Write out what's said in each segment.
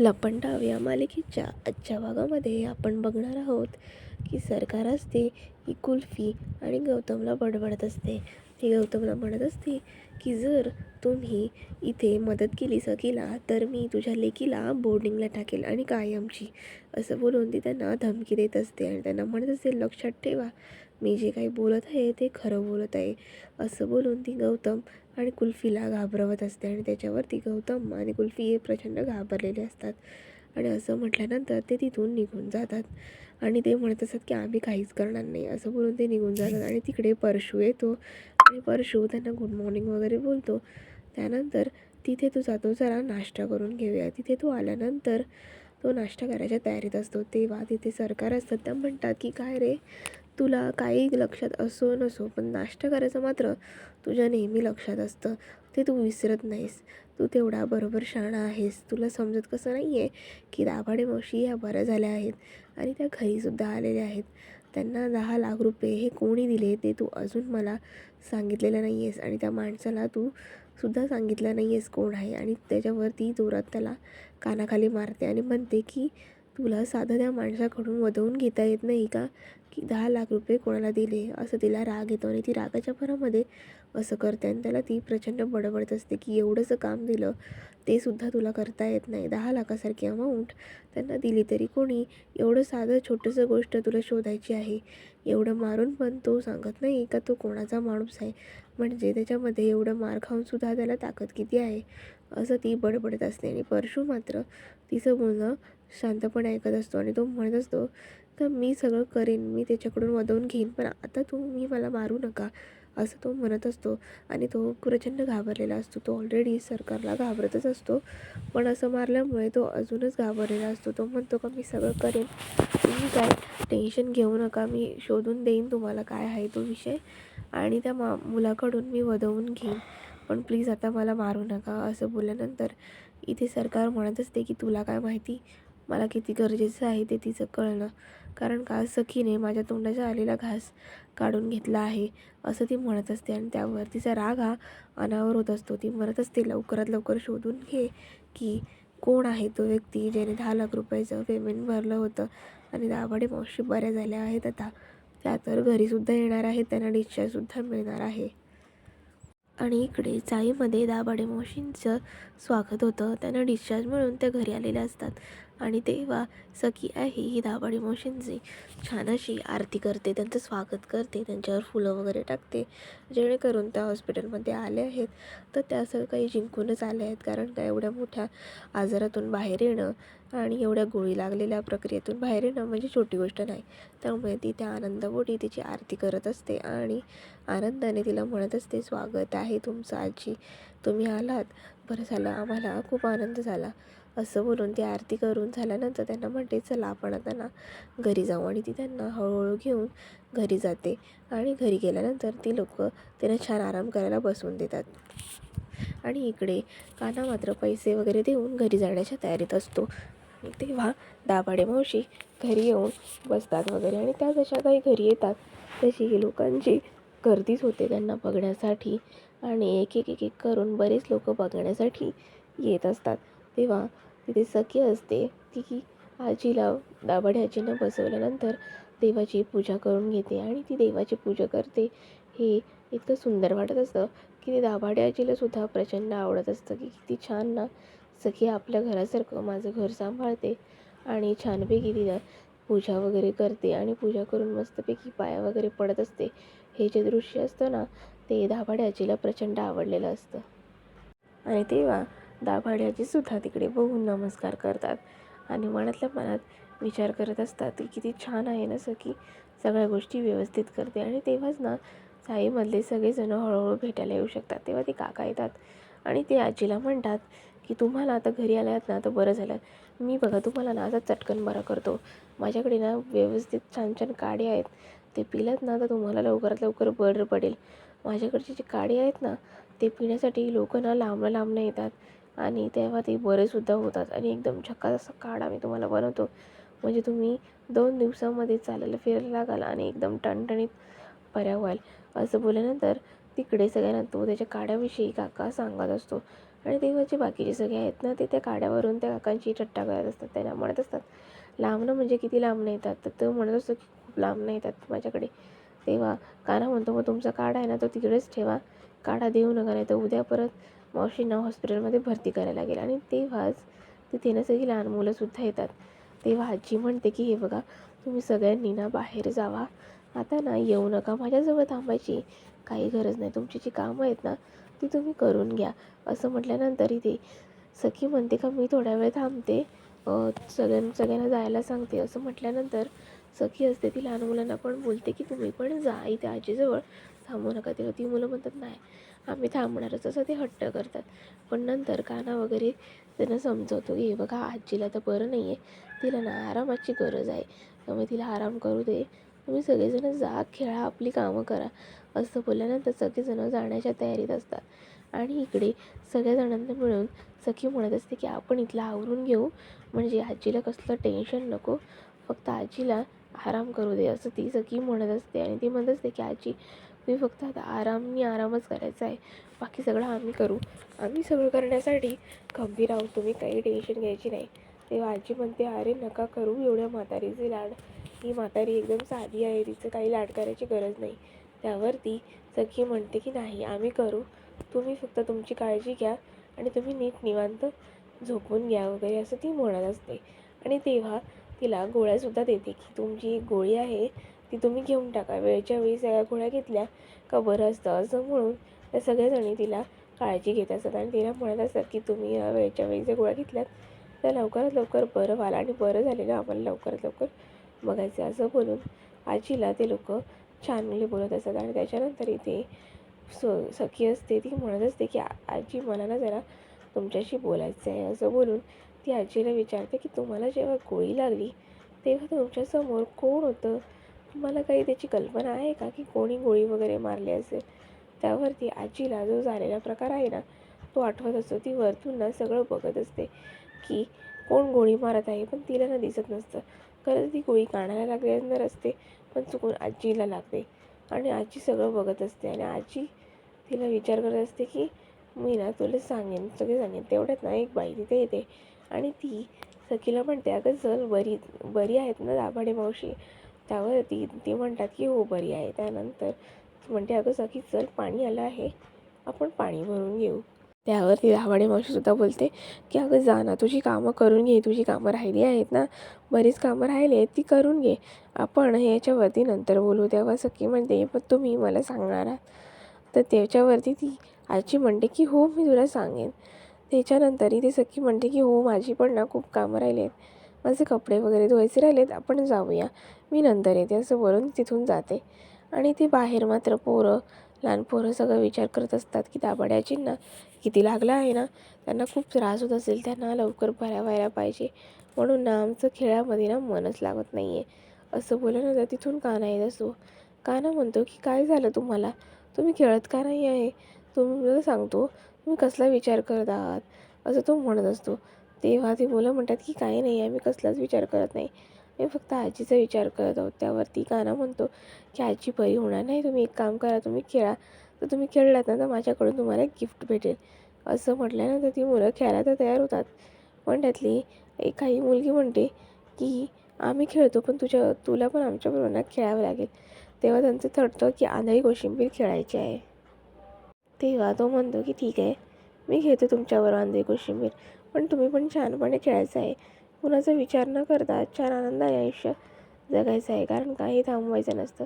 लपंडाव या मालिकेच्या आजच्या भागामध्ये आपण बघणार आहोत की सरकार असते ही कुल्फी आणि गौतमला बडबडत असते. ती गौतमला म्हणत असते की जर तुम्ही इथे मदत केली सकीला तर मी तुझ्या लेकीला बोर्डिंगला टाकेल आणि कायमची असं बोलून ती त्यांना धमकी देत असते आणि त्यांना म्हणत असते लक्षात ठेवा मी जे काही बोलत आहे ते खरं बोलत आहे असं बोलून ती गौतम आणि कुल्फीला घाबरवत असते आणि त्याच्यावरती गौतम आणि कुल्फी हे प्रचंड घाबरलेले असतात. आणि असं म्हटल्यानंतर ते तिथून निघून जातात. आणि ते म्हणत असतात की आम्ही काहीच करणार नाही. असं बोलून ते निघून जातात. आणि तिकडे परशू येतो. आणि परशू त्यांना गुड मॉर्निंग वगैरे बोलतो. त्यानंतर तिथे तो जातो जरा नाश्ता करून घेऊया. तिथे तो आल्यानंतर तो नाश्ता करायच्या तयारीत असतो. तेव्हा तिथे सरकार असतात. त्या म्हणतात की काय रे? तुला काही लक्षात असो नसो पण नाश्ता करायचं मात्र तुझ्या नेहमी लक्षात असतं. ते तू विसरत नाहीस. तू तेवढा बरोबर शहाणा आहेस. तुला समजत कसं नाही आहे की दाभाडे मावशी ह्या बऱ्या झाल्या आहेत आणि त्या घरीसुद्धा आलेल्या आहेत. त्यांना दहा लाख रुपये हे कोणी दिले ते तू अजून मला सांगितलेलं नाही आहेस आणि त्या माणसाला तू सुद्धा सांगितलं नाही आहेस कोण आहे. आणि त्याच्यावरती जोरात त्याला कानाखाली मारते आणि म्हणते की तुला साधं त्या माणसाकडून वधवून घेता येत नाही का? की दहा लाख रुपये कोणाला दिले? असं तिला राग येतो आणि ती रागाच्या भरामध्ये असं करते आणि त्याला ती प्रचंड बडबडत असते की एवढंसं काम दिलं ते सुद्धा तुला करता येत नाही. दहा लाखासारखी अमाऊंट त्यांना दिली तरी कोणी? एवढं साधं छोटंसं गोष्ट तुला शोधायची आहे? एवढं मारून पण तो सांगत नाही का तो कोणाचा माणूस आहे? म्हणजे त्याच्यामध्ये एवढं मार खाऊनसुद्धा त्याला ताकद किती आहे? असं ती बडबडत असते आणि परशू मात्र तिचं बोलणं शांतपणे ऐकत असतो आणि तो म्हणत असतो तर मी सगळं करेन मी त्याच्याकडून वदवून घेईन पण आता तुम्ही मला मारू नका असं तो म्हणत असतो. आणि तो प्रचंड घाबरलेला असतो. तो ऑलरेडी सरकारला घाबरतच असतो. पण असं मारल्यामुळे तो अजूनच घाबरलेला असतो. तो म्हणतो का मी सगळं करेन तुम्ही काय टेन्शन घेऊ नका मी शोधून देईन तुम्हाला काय आहे तो विषय आणि त्या मा मुलाकडून मी वदवून घेईन पण प्लीज आता मला मारू नका असं बोलल्यानंतर इथे सरकार म्हणत असते की तुला काय माहिती? मला किती गरजेचं आहे ते तिचं कळणं. कारण का सखीने माझ्या तोंडाचा आलेला घास काढून घेतला आहे असं ती म्हणत असते आणि त्यावर तिचा राग हा अनावर होत असतो. ती म्हणत असते लवकरात लवकर शोधून घे की कोण आहे तो व्यक्ती ज्याने दहा लाख रुपयाचं पेमेंट भरलं होतं आणि दाभाडे मावशी बऱ्या झाल्या आहेत आता. त्या तर घरीसुद्धा येणार आहेत त्यांना डिस्चार्जसुद्धा मिळणार आहे. आणि इकडे चाळीमध्ये दाभाडे मावशींचं स्वागत होतं. त्यांना डिस्चार्ज मिळून त्या घरी आलेल्या असतात. आणि तेव्हा सखी आहे ही दाभाडी मावशींची छान अशी आरती करते त्यांचं स्वागत करते त्यांच्यावर फुलं वगैरे टाकते. जेणेकरून त्या हॉस्पिटलमध्ये आले आहेत. तर त्या सगळं काही जिंकूनच आल्या आहेत कारण का एवढ्या मोठ्या आजारातून बाहेर येणं आणि एवढ्या गोळी लागलेल्या प्रक्रियेतून बाहेर येणं म्हणजे छोटी गोष्ट नाही. त्यामुळे ती त्या आनंदापोटी तिची आरती करत असते आणि आनंदाने तिला म्हणत असते स्वागत आहे तुमचं आजी. तुम्ही आलात. बरं झालं आम्हाला खूप आनंद झाला. असं बोलून ती आरती करून झाल्यानंतर त्यांना म्हणते चला आपण आता ना घरी जाऊ. आणि ती त्यांना हळूहळू घेऊन घरी जाते. आणि घरी गेल्यानंतर ती लोक त्यांना छान आराम करायला बसवून देतात. आणि इकडे काना मात्र पैसे वगैरे देऊन घरी जाण्याच्या तयारीत असतो. तेव्हा दाभाडे मावशी घरी येऊन बसतात वगैरे. आणि त्या जशा काही घरी येतात तशी लोकांची गर्दीच होते त्यांना बघण्यासाठी. आणि एक एक एक एक करून बरेच लोक बघण्यासाठी येत असतात. तेव्हा तिथे सखी असते. ती की आजीला दाभाडे आजीनं बसवल्यानंतर देवाची पूजा करून घेते आणि ती देवाची पूजा करते. हे इतकं सुंदर वाटत असतं की ते दाभाडे आजीला सुद्धा प्रचंड आवडत असतं की किती छान ना. सखी आपल्या घरासारखं माझं घर सांभाळते आणि छानपैकी तिला पूजा वगैरे करते आणि पूजा करून मस्तपैकी पाया वगैरे पडत असते. हे जे दृश्य असतं ना ते दाभाडे आजीला प्रचंड आवडलेलं असतं. आणि तेव्हा दाभाड्याची सुद्धा तिकडे बघून नमस्कार करतात आणि मनातल्या मनात विचार करत असतात की किती छान आहे ना सखी. सगळ्या गोष्टी व्यवस्थित करते आणि तेव्हाच ना साईमधले सगळेजण हळूहळू भेटायला येऊ शकतात. तेव्हा ते काका येतात आणि ते आजीला म्हणतात की तुम्हाला आता घरी आल्यात ना तर बरं झालं. मी बघा तुम्हाला ना आता चटकन बरा करतो. माझ्याकडे ना व्यवस्थित छान छान काडे आहेत. ते पिलात ना तर तुम्हाला लवकरात लवकर बरं पडेल. माझ्याकडचे जे काडे आहेत ना ते पिण्यासाठी लोक ना लांबनं लांबनं येतात. आणि तेव्हा ते बरेसुद्धा होतात. आणि एकदम छक्का असा काढा मी तुम्हाला बनवतो. म्हणजे तुम्ही दोन दिवसामध्ये चालायला फिरायला लागाल आणि एकदम टणटणीत बऱ्या व्हाल. असं बोलल्यानंतर तिकडे सगळ्यांना तो त्याच्या काड्याविषयी काका सांगत असतो. आणि तेव्हा जे बाकीचे सगळे आहेत ना ते त्या काड्यावरून त्या काकांची ठट्टा करत असतात. त्यांना म्हणत असतात लांबणं म्हणजे किती लांबणं येतात? तर तो म्हणत असतो की खूप लांबणं येतात माझ्याकडे. तेव्हा काना म्हणतो मग तुमचा काढा आहे ना तो तिकडेच ठेवा. काढा देऊ नका नाही तर उद्या परत मावशींना हॉस्पिटलमध्ये भरती करायला लागेल आणि तेव्हाच तिथे ना सगळी लहान मुलंसुद्धा येतात. तेव्हा आजी म्हणते की हे बघा तुम्ही सगळ्यांनी ना बाहेर जावा. आता ना येऊ नका माझ्याजवळ थांबायची काही गरज नाही. तुमची जी कामं आहेत ना ती तुम्ही करून घ्या. असं म्हटल्यानंतर इथे सखी म्हणते का मी थोड्या वेळ थांबते. सगळ्यां सगळ्यांना जायला सांगते. असं म्हटल्यानंतर सखी असते ती लहान मुलांना पण बोलते की तुम्ही पण जा इथे आजीजवळ. थांबू नका तेव्हा ती मुलं म्हणतात नाही आम्ही थांबणारच. असं ते हट्ट करतात. पण नंतर काना वगैरे त्यांना समजवतो की हे बघा आजीला तर बरं नाही आहे तिला ना आरामाची गरज आहे. त्यामुळे तिला आराम करू दे. तुम्ही सगळेजण जा खेळा आपली कामं करा. असं बोलल्यानंतर सगळेजण जाण्याच्या तयारीत असतात. आणि इकडे सगळ्याजणांना मिळून सखी म्हणत असते की आपण इथलं आवरून घेऊ. म्हणजे आजीला कसलं टेन्शन नको. फक्त आजीला आराम करू दे. असं ती सखी म्हणत असते आणि ती म्हणत असते की आजी मी फक्त आता आरामनी आरामच करायचा आहे. बाकी सगळं आम्ही करू. आम्ही सगळं करण्यासाठी खंबीर आहोत. तुम्ही काही टेन्शन घ्यायची नाही. तेव्हा आजी म्हणते अरे नका करू एवढ्या म्हातारीचे लाड. ही म्हातारी एकदम साधी आहे. तिचं काही लाड करायची गरज नाही. त्यावर ती सखी म्हणते की नाही आम्ही करू. तुम्ही फक्त तुमची काळजी घ्या आणि तुम्ही नीट निवांत झोपून घ्या वगैरे असं ती म्हणत असते. आणि तेव्हा तिला गोळ्यासुद्धा देते की तुमची एक गोळी आहे. ती तुम्ही घेऊन टाका. वेळच्या वेळी सगळ्या गोळ्या घेतल्या का बरं असतं असं म्हणून त्या सगळ्याजणी तिला काळजी घेत असतात आणि तिला म्हणत असतात की तुम्ही या वेळच्या वेळी जर गोळ्या घेतल्यात तर लवकरात लवकर बरं व्हाल आणि बरं झालेलं आम्हाला लवकरात लवकर बघायचं आहे असं बोलून आजीला ते लोक चांगले बोलत असतात आणि त्याच्यानंतर इथे स सखी असते ती म्हणत असते की आजी मला ना जरा तुमच्याशी बोलायचं आहे असं बोलून ती आजीला विचारते की तुम्हाला जेव्हा गोळी लागली तेव्हा तुमच्यासमोर कोण होतं? तुम्हाला काही त्याची कल्पना आहे का की कोणी गोळी वगैरे मारली असेल? त्यावरती आजीला जो झालेला प्रकार आहे ना तो आठवत असतो. ती वरतून ना सगळं बघत असते की कोण गोळी मारत आहे पण तिला ना दिसत नसतं. खरंच ती गोळी कानाला लागल्यानंतर असते पण चुकून आजीला लागते. आणि आजी सगळं बघत असते आणि आजी तिला विचार करत असते की मी ना तुला सांगेन सगळे सांगेन तेवढ्यात ना एक बाई तिथे येते आणि ती सखीला म्हणते अगं चल बरी बरी आहेत ना दाभाडे मावशी? त्यावर ती ती म्हणतात की हो बरी आहे. त्यानंतर ती म्हणते अगं सखी चल पाणी आलं आहे. आपण पाणी भरून घेऊ. त्यावर ती दाभाडे मावशीसुद्धा बोलते की अगं जा ना तुझी कामं करून घे. तुझी कामं राहिली आहेत ना बरीच कामं राहिली आहेत ती करून घे. आपण याच्यावरती नंतर बोलू. तेव्हा सखी म्हणते पण तुम्ही मला सांगणार आहात. तर त्याच्यावरती ती आजी म्हणते की हो मी तुला सांगेन. त्याच्यानंतरही ती सखी म्हणते की हो माझी पण ना खूप कामं राहिली आहेत. माझे कपडे वगैरे धुवायचे राहिलेत आपण जाऊया. मी नंतर येते असं बोलून तिथून जाते. आणि ते बाहेर मात्र पोरं लहान पोरं सगळं विचार करत असतात की दाभाड्याजींना किती लागलं आहे ना? त्यांना खूप त्रास होत असेल त्यांना लवकर बऱ्या व्हायला पाहिजे. म्हणून ना आमचं खेळामध्ये ना मनच लागत नाही आहे असं बोलल्यानंतर तिथून काना येत असतो. काना म्हणतो की काय झालं तुम्हाला? तुम्ही खेळत का नाही आहे तुम्हाला सांगतो तुम्ही कसला विचार करत आहात? असं तो म्हणत असतो. तेव्हा ती मुलं म्हणतात की काही नाही आम्ही कसलाच विचार करत नाही. मी फक्त आजीचा विचार करत आहोत. त्यावरती काना म्हणतो की आजी बरी होणार नाही. तुम्ही एक काम करा तुम्ही खेळा. तर तुम्ही खेळलात ना तर माझ्याकडून तुम्हाला एक गिफ्ट भेटेल. असं म्हटल्यानंतर ती मुलं खेळायला तर तयार होतात. पण त्यातली एक काही मुलगी म्हणते की आम्ही खेळतो पण तुझ्या तुला पण आमच्याबरोबर ना खेळावं लागेल. तेव्हा त्यांचं ठरतं की आंधळी कोशिंबीर खेळायची आहे. तेव्हा तो म्हणतो की ठीक आहे. मी घेतो तुमच्याबरोबर आंधळी कोशिंबीर. पण तुम्ही पण छानपणे खेळायचं आहे. कुणाचा विचार न करता छान आनंदाने आयुष्य जगायचं आहे. कारण काही थांबवायचं नसतं.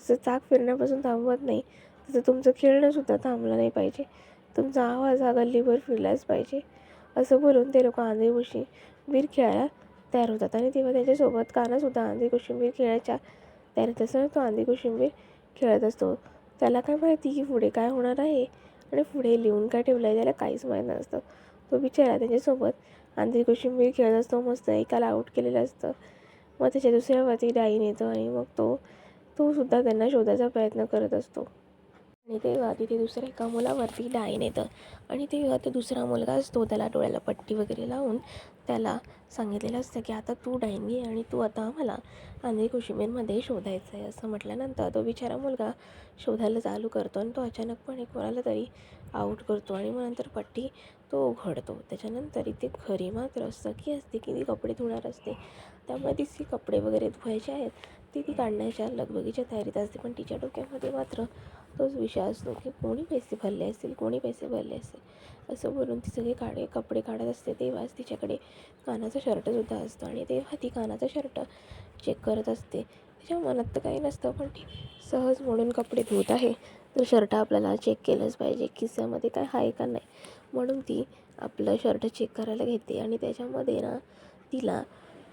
जसं चाक फिरण्यापासून थांबवत नाही तसं तुमचं खेळणंसुद्धा थांबलं नाही पाहिजे. तुमचा आवाज हा गल्लीभर फिरलाच पाहिजे. असं बोलून ते लोक आंधळी कोशिंबीर खेळायला तयार होतात. आणि तेव्हा त्याच्यासोबत कानासुद्धा आंधी कोशिंबीर खेळायच्या तयार तसं तो आंधी कोशिंबीर खेळत असतो. त्याला काय माहिती की पुढे काय होणार आहे आणि पुढे लिहून काय ठेवलं आहे त्याला काहीच माहीत नसतं. तो बिचारा त्याच्यासोबत आंधळी कोशिंबीर खेळत असतो मस्त एकाला आऊट केलेलं असतं. मग त्याच्या दुसऱ्यावरती डाईन येतं आणि मग तो तो सुद्धा त्यांना शोधायचा प्रयत्न करत असतो. आणि तेव्हा तिथे दुसऱ्या एका मुलावरती डाईन येतं. आणि तेव्हा तो दुसरा मुलगा असतो त्याला डोळ्याला पट्टी वगैरे लावून त्याला सांगितलेलं असतं की आता तू डाईन घे आणि तू आता आम्हाला आंध्री कोशिंबीरमध्ये शोधायचं आहे असं म्हटल्यानंतर तो बिचारा मुलगा शोधायला चालू करतो आणि तो अचानकपणे कोणाला तरी आऊट करतो आणि मग नंतर पट्टी तो उघडतो. त्याच्यानंतर इथे खरी मात्र सखी असते की ती कपडे धुणार असते. त्यामुळे तिचे कपडे वगैरे धुवायचे आहेत. ती ती काढण्याच्या लगबगीच्या तयारीत असते. पण तिच्या डोक्यामध्ये मात्र तोच विषय असतो की कोणी पैसे भरले असतील कोणी पैसे भरले असतील. असं बोलून ती सगळे काढे कपडे काढत असते. तेव्हाच तिच्याकडे कानाचा शर्टसुद्धा असतो आणि तेव्हा ती कानाचा शर्ट चेक करत असते. तिच्या मनात तर काही नसतं पण ती सहज म्हणून कपडे धुत आहे. तर शर्ट आपल्याला चेक केलंच पाहिजे खिस्यामध्ये काय आहे का नाही. म्हणून ती आपलं शर्ट चेक करायला घेते आणि त्याच्यामध्ये ना तिला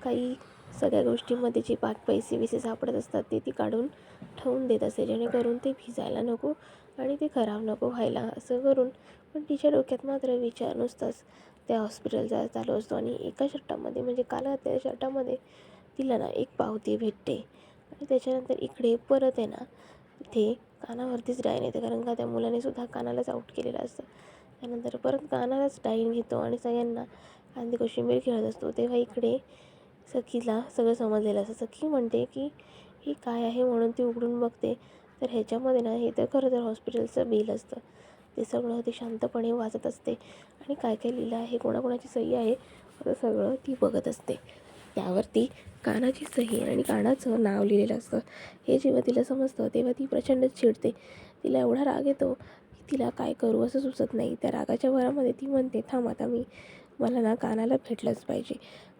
काही सगळ्या गोष्टींमध्ये जे पाच पैसे विसे सापडत असतात ते ती काढून ठेवून देत असते. जेणेकरून ते भिजायला नको आणि ते खराब नको व्हायला असं करून पण तिच्या डोक्यात मात्र विचार नुसताच त्या हॉस्पिटलचा चालू असतो आणि एका शर्टामध्ये म्हणजे काल त्या शर्टामध्ये तिला ना एक पावती भेटते. आणि त्याच्यानंतर इकडे परत आहे ना ते कानावरतीच डाईन येते कारण का त्या मुलाने सुद्धा कानालाच आऊट केलेलं असतं. त्यानंतर परत कानालाच डाईन घेतो आणि सगळ्यांना कांदे कोशिंबीर खेळत असतो. तेव्हा इकडे सखीला सगळं समजलेलं असतं. सखी म्हणते की ही काय आहे? म्हणून ती उघडून बघते. तर ह्याच्यामध्ये ना हे तर खरं तर हॉस्पिटलचं बिल असतं. ते सगळं ती शांतपणे वाचत असते. आणि काय काय लिहिलं आहे कोणाकोणाची सही आहे असं सगळं ती बघत असते. त्यावरती कानाची सही आणि कानाचं नाव लिहिलेलं असतं. हे जेव्हा तिला समजतं तेव्हा ती प्रचंड चिडते. तिला एवढा राग येतो की तिला काय करू असं सुचत नाही. त्या रागाच्या भरामध्ये ती म्हणते थांब आता मी मला ना कानाला भेटलंच पाहिजे.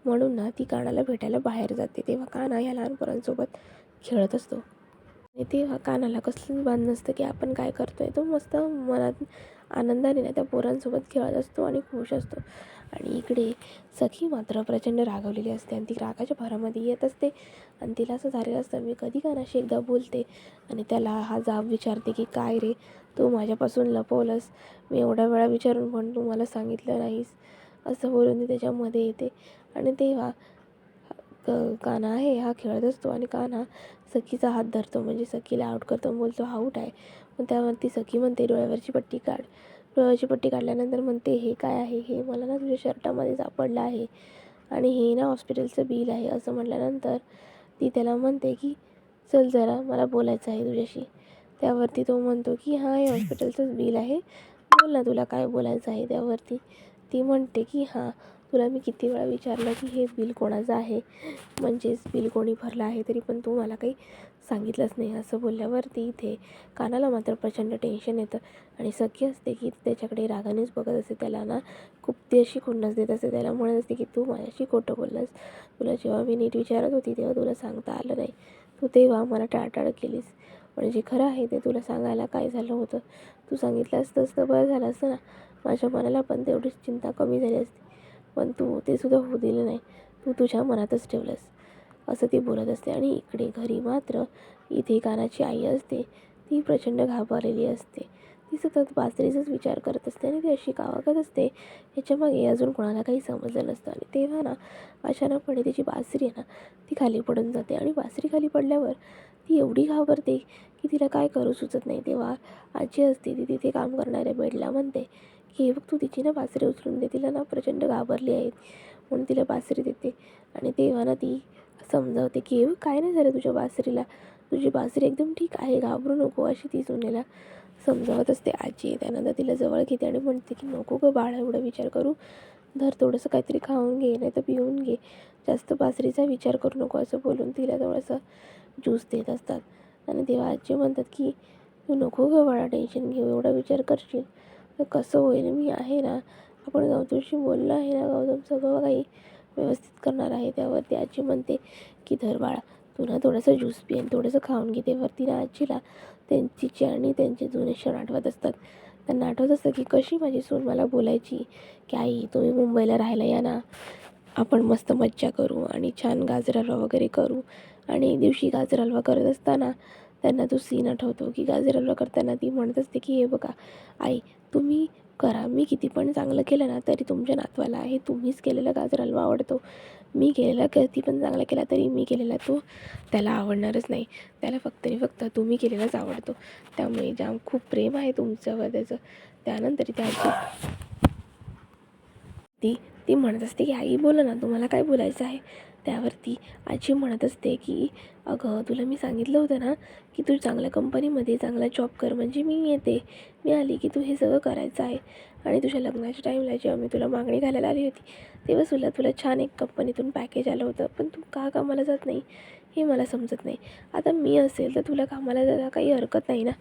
म्हणून ना ती कानाला भेटायला बाहेर जाते. तेव्हा काना ह्या लहानपणांसोबत खेळत असतो. आणि तेव्हा कानाला कसलंच बांध नसतं की आपण काय करतोय. तो मस्त मनात आनंदाने ना त्या पोरांसोबत खेळत असतो आणि खुश असतो. आणि इकडे सखी मात्र प्रचंड रागवलेली असते आणि ती रागाच्या भरामध्ये येत असते. आणि तिला असं झालेलं असतं मी कधी कानाशी एकदा बोलते आणि त्याला हा जाब विचारते की काय रे तू माझ्यापासून लपवलंस? मी एवढ्या वेळा विचारून पण तू मला सांगितलं नाहीस. असं बोलून ती त्याच्यामध्ये येते. आणि तेव्हा क काना आहे हा खेळत असतो आणि काना सखीचा हात धरतो. म्हणजे सखीला आऊट करतो बोलतो आऊट आहे. पण त्यावरती सखी म्हणते डोळ्यावरची पट्टी काढ. डोळ्याची पट्टी काढल्यानंतर म्हणते हे काय आहे? हे मला ना तुझ्या शर्टामध्ये सापडलं आहे आणि हे ना हॉस्पिटलचं बिल आहे असं म्हटल्यानंतर ती त्याला म्हणते की चल जरा मला बोलायचं आहे तुझ्याशी. त्यावरती तो म्हणतो की हां हे हॉस्पिटलचंच बिल आहे. बोल ना तुला काय बोलायचं आहे त्यावरती. ती म्हणते की हां तुला मी किती वेळा विचारलं की हे बिल कोणाचं आहे? म्हणजेच बिल कोणी भरलं आहे तरी पण तू मला काही सांगितलंच नाही. असं बोलल्यावरती इथे कानाला मात्र प्रचंड टेन्शन येतं आणि सखी असते की त्याच्याकडे रागानेच बघत असते. त्याला ना खूप ती अशी खुन्नस देत असते. त्याला म्हणत असते की तू माझ्याशी खोटं बोललास. तुला जेव्हा मी नीट विचारत होती तेव्हा तुला सांगता आलं नाही. तू तेव्हा मला टाळटाळ केलीस. पण जे खरं आहे ते तुला सांगायला काय झालं होतं? तू सांगितलं असतंस तर बरं झालं असतं ना. माझ्या मनाला पण तेवढीच चिंता कमी झाली असती. पण तू ते सुद्धा होऊ दिलं नाही. तू तुझ्या मनातच ठेवलंस. असं ती बोलत असते आणि इकडे घरी मात्र इथे कानाची आई असते. ती प्रचंड घाबरलेली असते. ती सतत बासरीचाच विचार करत असते आणि ती अशी कावागत असते. याच्यामागे अजून कोणाला काही समजलं नसतं आणि तेव्हा ना अचानकपणे तिची बासरी आहे ना ती खाली पडून जाते आणि बासरी खाली पडल्यावर ती एवढी घाबरते की तिला काय करू सुचत नाही. तेव्हा आजी असते ती तिथे काम करणाऱ्या बेडला म्हणते हे बघ तू तिची ना बासरी उचलून दे तिला ना प्रचंड घाबरली आहे. म्हणून तिला बासरी देते. आणि तेव्हा ना ती समजावते की हे बघ काय नाही झालं तुझ्या बासरीला? तुझी बासरी एकदम ठीक आहे घाबरू नको अशी ती सुनेला समजावत असते. आजी त्यानंतर तिला जवळ घेते आणि म्हणते की नको गं बाळा एवढा विचार करू. धर थोडंसं काहीतरी खाऊन घे नाही तर पिऊन घे. जास्त बासरीचा विचार करू नको असं बोलून तिला थोडंसं ज्यूस देत असतात. आणि तेव्हा आजी म्हणतात की तू नको गं बाळा टेन्शन घेऊ एवढा विचार करशील. कसं होईल? मी आहे ना आपण गौतमशी बोललो आहे ना गौतम सगळं काही व्यवस्थित करणार आहे. त्यावरती आजी म्हणते की धर बाळा तू ना थोडंसं ज्यूस पी आणि थोडंसं खाऊन घे. तेवरती ना आजीला त्यांची आणि त्यांचे जुने क्षण आठवत असतात. त्यांना आठवत असतं की कशी माझी सून मला बोलायची की आई तुम्ही मुंबईला राहायला या ना. आपण मस्त मज्जा करू आणि छान गाजर हलवा वगैरे करू. आणि एक दिवशी गाजर हलवा करत असताना त्यांना तो सीन आठवतो की गाजर करताना ती म्हणत असते की हे बघा आई तुम्ही करा. मी किती पण चांगलं केलं ना तरी तुमच्या नातवाला आहे. तुम्हीच केलेला गाजर हलवा आवडतो. मी केलेला किती पण चांगला केला तरी मी केलेला तो त्याला आवडणारच नाही. त्याला फक्त आणि फक्त तुम्ही केलेलाच आवडतो. त्यामुळे जाम खूप प्रेम आहे तुमच्यावर त्याचं. त्यानंतर त्याची ती ती म्हणत असते की आई बोला ना तुम्हाला काय बोलायचं आहे? त्यावरती आजी म्हणत असते की अगं तुला मी सांगितलं होतं ना की तू चांगल्या कंपनीमध्ये चांगला जॉब कर म्हणजे मी येते. मी आली की तू हे सगळं करायचं आहे. आणि तुझ्या लग्नाच्या टाईमला जेव्हा मी तुला मागणी घालायला आली होती तेव्हा तुला तुला छान एक कंपनीतून पॅकेज आलं होतं. पण तू का कामाला जात नाही हे मला समजत नाही. आता मी असेल तर तुला कामाला जायला काही हरकत नाही ना?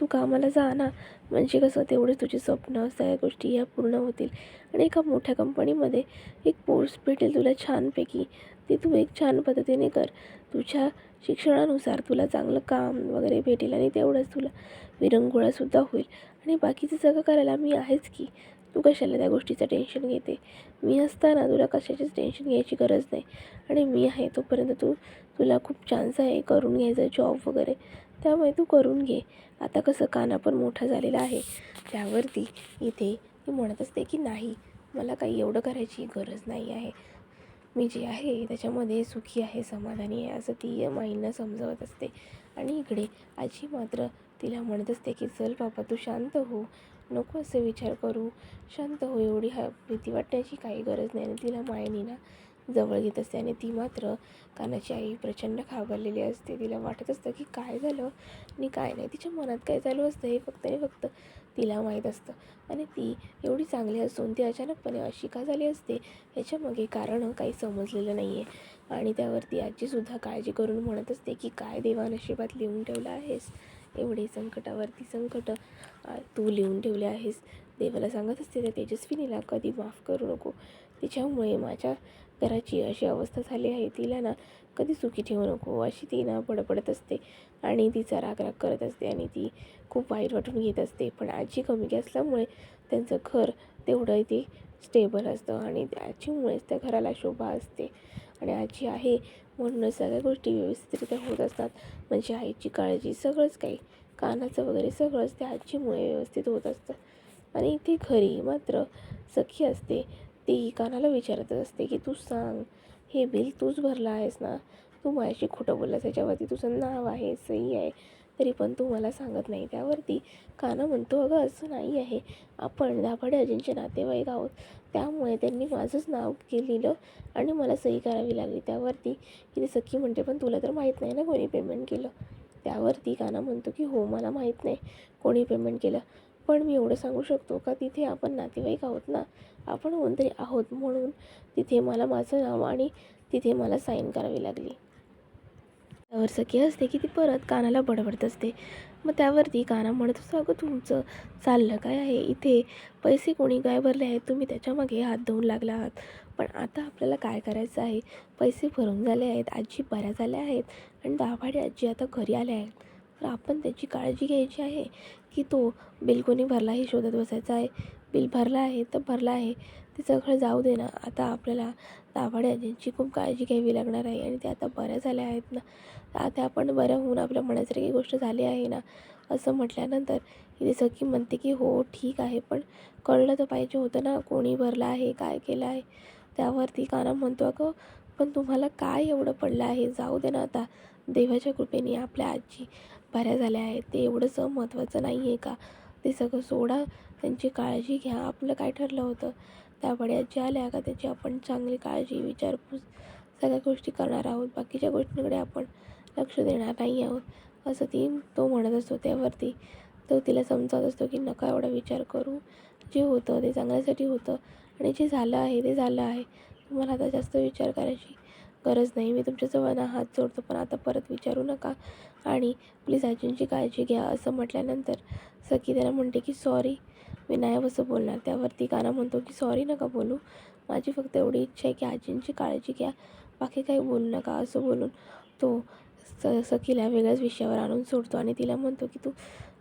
तू कामाला जा ना. म्हणजे कसं तेवढेच तुझे स्वप्न सगळ्या गोष्टी ह्या पूर्ण होतील. आणि एका मोठ्या कंपनीमध्ये एक पोस्ट भेटेल तुला छानपैकी. ते तू एक छान पद्धतीने कर. तुझ्या शिक्षणानुसार तुला चांगलं काम वगैरे भेटेल आणि तेवढंच तुला विरंगुळासुद्धा होईल. आणि बाकीचं सगळं करायला मी आहेच की तू कशाला त्या गोष्टीचं टेन्शन घेते? मी असताना तुला कशाचीच टेन्शन घ्यायची गरज नाही. आणि मी आहे तोपर्यंत तू तुला खूप चान्स आहे करून घ्यायचं जॉब वगैरे. त्यामुळे तू करून घे. आता कसं काना पण मोठा झालेला आहे. त्यावरती इथे ती म्हणत असते की नाही मला काही एवढं करायची गरज नाही आहे. मी जे आहे त्याच्यामध्ये सुखी आहे समाधानी आहे असं ती माईंना समजवत असते. आणि इकडे आजी मात्र तिला म्हणत असते की चल बाबा तू शांत हो. नको असे विचार करू. शांत हो एवढी हा भीती वाटण्याची काही गरज नाही. आणि तिला मायनी ना जवळ घेत असते आणि ती मात्र कानाची आई प्रचंड घाबरलेली असते. तिला वाटत असतं की काय झालं? आणि काय नाही? तिच्या मनात काय चालू असतं? हे फक्त आणि फक्त तिला माहीत असतं. आणि ती एवढी चांगली असून ती अचानकपणे अशी का झाली असते याच्यामागे कारण काही समजलेलं नाही आहे आणि त्यावरती आजीसुद्धा काळजी करून म्हणत असते की काय देवा नशिबात लिहून ठेवलं आहेस? एवढे संकटावरती संकट तू लिहून ठेवले आहेस. देवाला सांगत असते त्या तेजस्विनीला कधी माफ करू नको. तिच्यामुळे माझ्या घराची अशी अवस्था झाली आहे. तिला ना कधी सुखी ठेवू नको अशी ती ना बडबडत असते. आणि तिचा राग राग करत असते आणि ती खूप वाईट वाटून घेत असते. पण आजी कमी असल्यामुळे त्यांचं घर तेवढं ते स्टेबल असतं आणि त्या आजीमुळेच त्या घराला शोभा असते. आणि आजी आहे म्हणूनच सगळ्या गोष्टी व्यवस्थितरित्या होत असतात. म्हणजे आईची काळजी सगळंच काही. कानाचं वगैरे सगळंच त्या आजीमुळे व्यवस्थित होत असतं. आणि इथे घरी मात्र सखी असते. ती कानाला विचारतच असते की तू सांग हे बिल तूच भरलं आहेस ना? तू माझ्याशी खोटं बोललास याच्यावरती तुझं नाव आहे सही आहे. तरी पण तू मला सांगत नाही त्यावरती. काना म्हणतो अगं असं नाही आहे. आपण दाभाडे अजिंचे नातेवाईक आहोत. त्यामुळे त्यांनी माझंच नाव लिहिलं आणि मला सही करावी लागली त्यावरती. की ती सखी म्हणते पण तुला तर माहीत नाही ना कोणी पेमेंट केलं. त्यावरती काना म्हणतो की हो मला माहीत नाही कोणी पेमेंट केलं. पण मी एवढं सांगू शकतो का तिथे आपण नातेवाईक आहोत ना? आपण कोणतरी आहोत म्हणून तिथे मला माझं नाव आणि तिथे मला साईन करावी लागली. त्यावर सखी असते की ती परत कानाला बडबडत असते. मग त्यावरती काना म्हणत असतो अगं तुमचं चाललं काय आहे? इथे पैसे कोणी काय भरले आहेत? तुम्ही त्याच्यामागे हात धुवून लागला आहात. पण आता आपल्याला काय करायचं आहे? पैसे भरून झाले आहेत आजी बऱ्या झाल्या आहेत आणि दाभाडे आजी आता घरी आल्या आहेत. तर आपण त्याची काळजी घ्यायची आहे की तो बिल कोणी भरला हे शोधत बसायचा आहे? बिल भरला आहे तर भरला आहे. ते सगळं जाऊ दे ना. आता आपल्याला दाभाडे आजींची खूप काळजी घ्यावी लागणार आहे आणि त्या आता बऱ्या झाल्या आहेत ना. आता आपण बऱ्या होऊन आपल्या मनासारखी गोष्ट झाली आहे ना असं म्हटल्यानंतर इथे सखी म्हणते की हो ठीक आहे. पण कळलं तर पाहिजे होतं ना कोणी भरलं आहे काय केलं आहे. त्यावरती काना म्हणतो अगं पण तुम्हाला काय एवढं पडलं आहे? जाऊ दे ना आता. देवाच्या कृपेने आपल्या आजी बऱ्या झाल्या आहेत. ते एवढंसं महत्त्वाचं नाही आहे का? ते सगळं सोडा. त्यांची काळजी घ्या. आपलं काय ठरलं होतं? त्या आजी आल्या का त्याची आपण चांगली काळजी विचारपूस सगळ्या गोष्टी करणार आहोत. बाकीच्या गोष्टींकडे आपण लक्ष देणार नाही आहोत. असं ती तो म्हणत असतो त्यावरती. तो तिला समजावत असतो की नका एवढा विचार करू. जे होतं ते चांगल्यासाठी होतं. आणि जे झालं आहे ते झालं आहे. तुम्हाला आता जास्त विचार करायची गरज नाही. मी तुमच्याजवळ ना हात जोडतो पण आता परत विचारू नका. आणि प्लीज आजींची काळजी घ्या असं म्हटल्यानंतर सखी त्याला म्हणते की सॉरी मी नाही असं बोलणार. त्यावरती काना म्हणतो की सॉरी नका बोलू. माझी फक्त एवढी इच्छा आहे की आजींची काळजी घ्या. बाकी काही बोलू नका असं बोलून तो स सखीला वेगळ्याच विषयावर आणून सोडतो आणि तिला म्हणतो की तू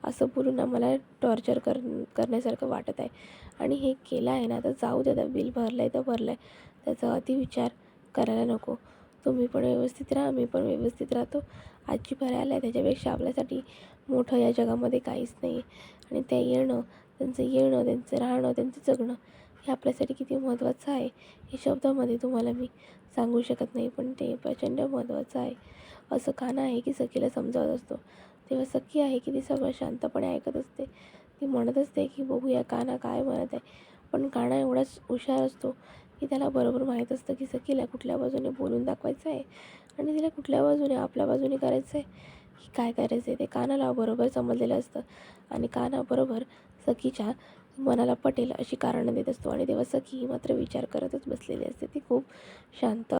असं बोलून ना मला टॉर्चर कर करण्यासारखं वाटत आहे. आणि हे केलं आहे ना तर जाऊ दे आता बिल भरलं आहे तर भरलं आहे त्याचा अतिविचार करायला नको. तुम्ही पण व्यवस्थित राहा मी पण व्यवस्थित राहतो. आजी भरायला आहे त्याच्यापेक्षा आपल्यासाठी मोठं या जगामध्ये काहीच नाही आहे आणि त्या येणं त्यांचं येणं त्यांचं राहणं त्यांचं जगणं हे आपल्यासाठी किती महत्त्वाचं आहे. हे शब्दामध्ये तुम्हाला मी सांगू शकत नाही पण ते प्रचंड महत्त्वाचं आहे. असं काना आहे की सखीला समजावत असतो. तेव्हा सखी आहे की ती सगळं शांतपणे ऐकत असते. ती म्हणत असते की बघूया काना काय म्हणत आहे. पण काना एवढाच हुशार असतो की त्याला बरोबर माहीत असतं की सखीला कुठल्या बाजूने बोलून दाखवायचं आहे आणि तिला कुठल्या बाजूने आपल्या बाजूने करायचं आहे. की काय करायचं आहे ते कानाला बरोबर समजलेलं असतं आणि कानाबरोबर सखीच्या मनाला पटेल अशी कारणं देत असतो. आणि तेव्हा सखी मात्र विचार करतच बसलेली असते. ती खूप शांत